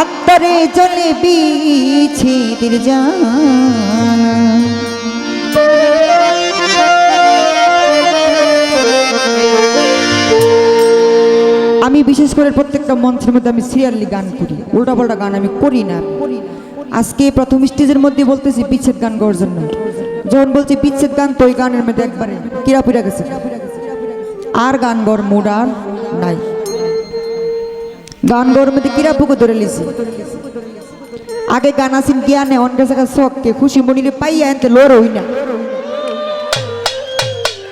অন্তরে চলে বিছিদির আমি বিশেষ করে প্রত্যেকটা মঞ্চের মধ্যে আমি সিরিয়ালি গান করি। উল্টাপাল্টা গান আমি করি না। আজকে প্রথম স্টেজের মধ্যে বলতেছি বিচ্ছেদ গান গাওয়ার জন্য। যখন বলছি বিচ্ছেদ গান, তো ওই গানের মধ্যে একবারে কিরা পিরা গেছে। আর গান গর মুড আর নাই। গান গর মধ্যে কিরা পুকো ধরে লিছি? আগে গান আসিন জ্ঞানে অন্য জায়গা শখকে, খুশি মনিলে পাইয়া এনতে লোর হই না।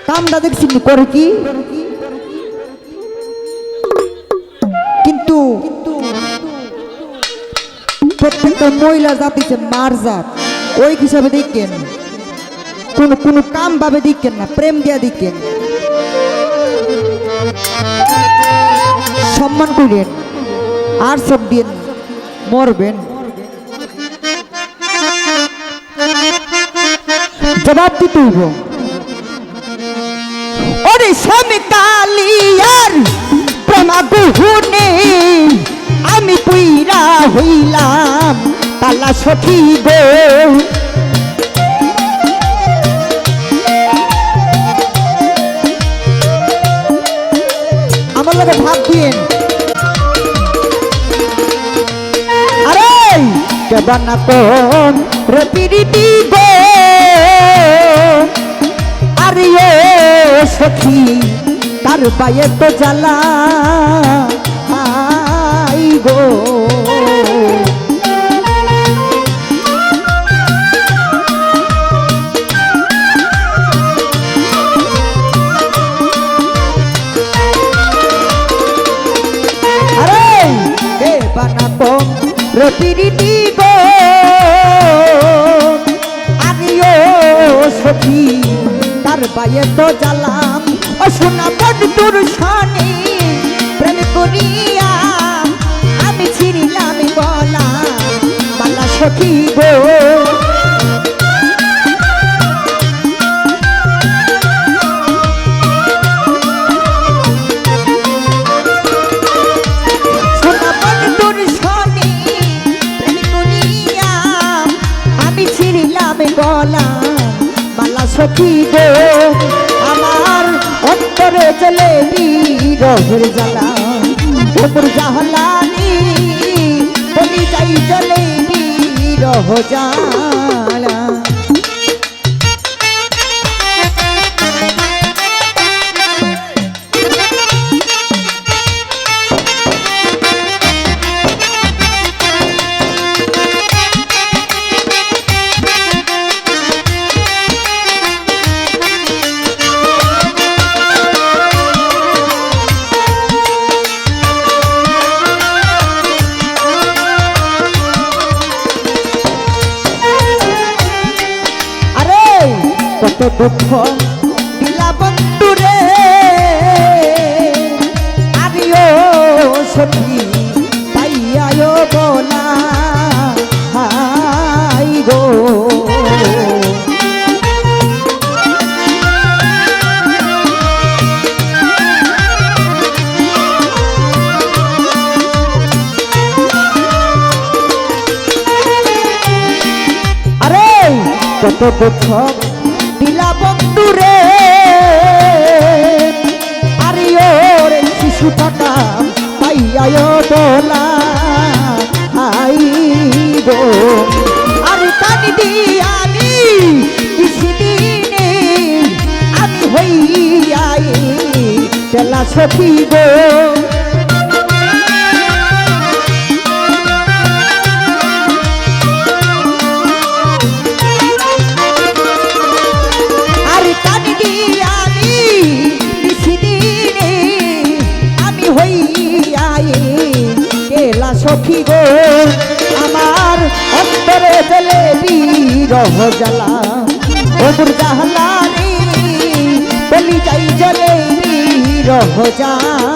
কামটা দেখছি করে কি? কিন্তু প্রত্যেকটা মহিলা জাতিছে মার জাত, ওই হিসাবে দেখেন। কোন কোন কাম ভাবে দেখেন না, প্রেম দিয়া দেখেন। সম্মান করেন আর সব দিয়ে মরবেন। জবাব দিতে হইব। ওরে স্বামী কালিয়ার প্রেমা গুহুনে আমি পুইরা হইলাম তালা সখী কেবানা কোন রতিরিতি গো? আরে সখী তার পায়ে তো জ্বালা। পায়ে তো জ্বালাম। ও সোনা বড তোর শানে প্রেম করিয়া আমি ছিড়িলাম বলা। মালা সখী গো চলে রঘুর জ্বালা। ওপর জাহলানি বলি যাই চলে রহ জ্বালা দুঃখ দিলা বন্ধু রে। আরিও সখী পাইয়ায়ো বলা হাই গো। কত দুঃখ সখী গো সখী গো। আমার অন্তরে চলে বিরহ জ্বালা ওমর জাহলানি বিরহ জ্বালা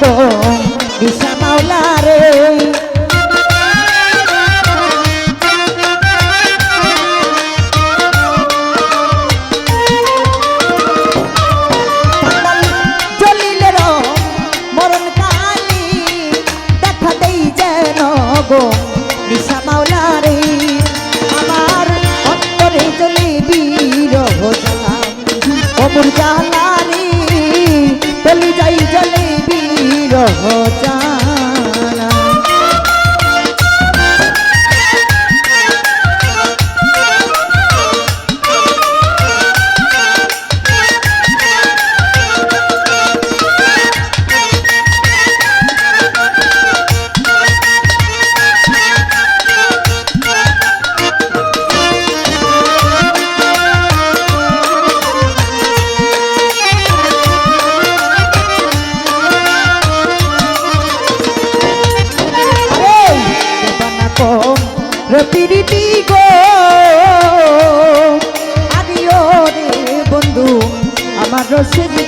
গো নিশা মাওলা রে। পাতাল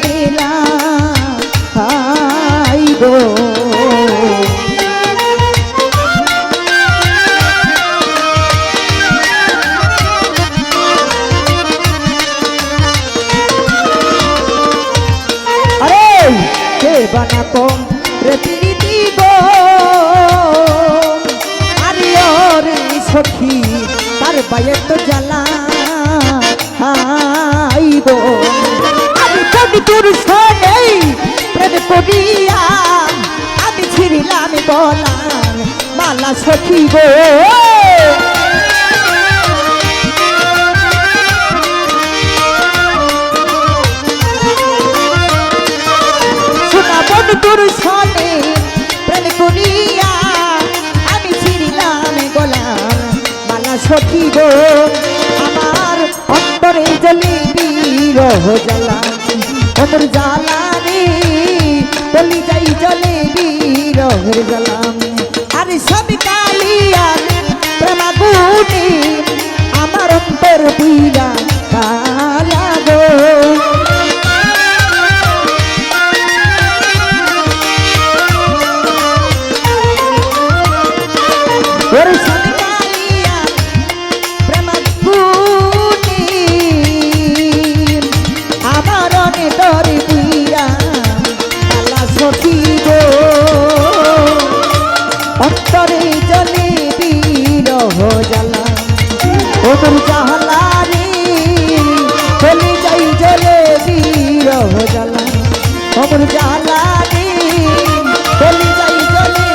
বেলা হাই গো। আরে কে বানা রে প্রীতি পায়ে প্রেম আমি ছিড়িলাম বলার মালা সখী গো। শোনা সনে প্রেম করিয়া, আমি ছিড়িলাম গলার মালা সখী গো। আমার অন্তরে জ্বলে বিরহ জ্বালা, অমর জ্বালা বলি যাই জ্বলে বিরহের জ্বালা আরে সব কালিয়া প্রেমাগুনি ওমর জাহালা রে চলে যাই জলে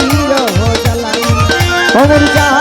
বিরহ জ্বালা ওমর জাহালা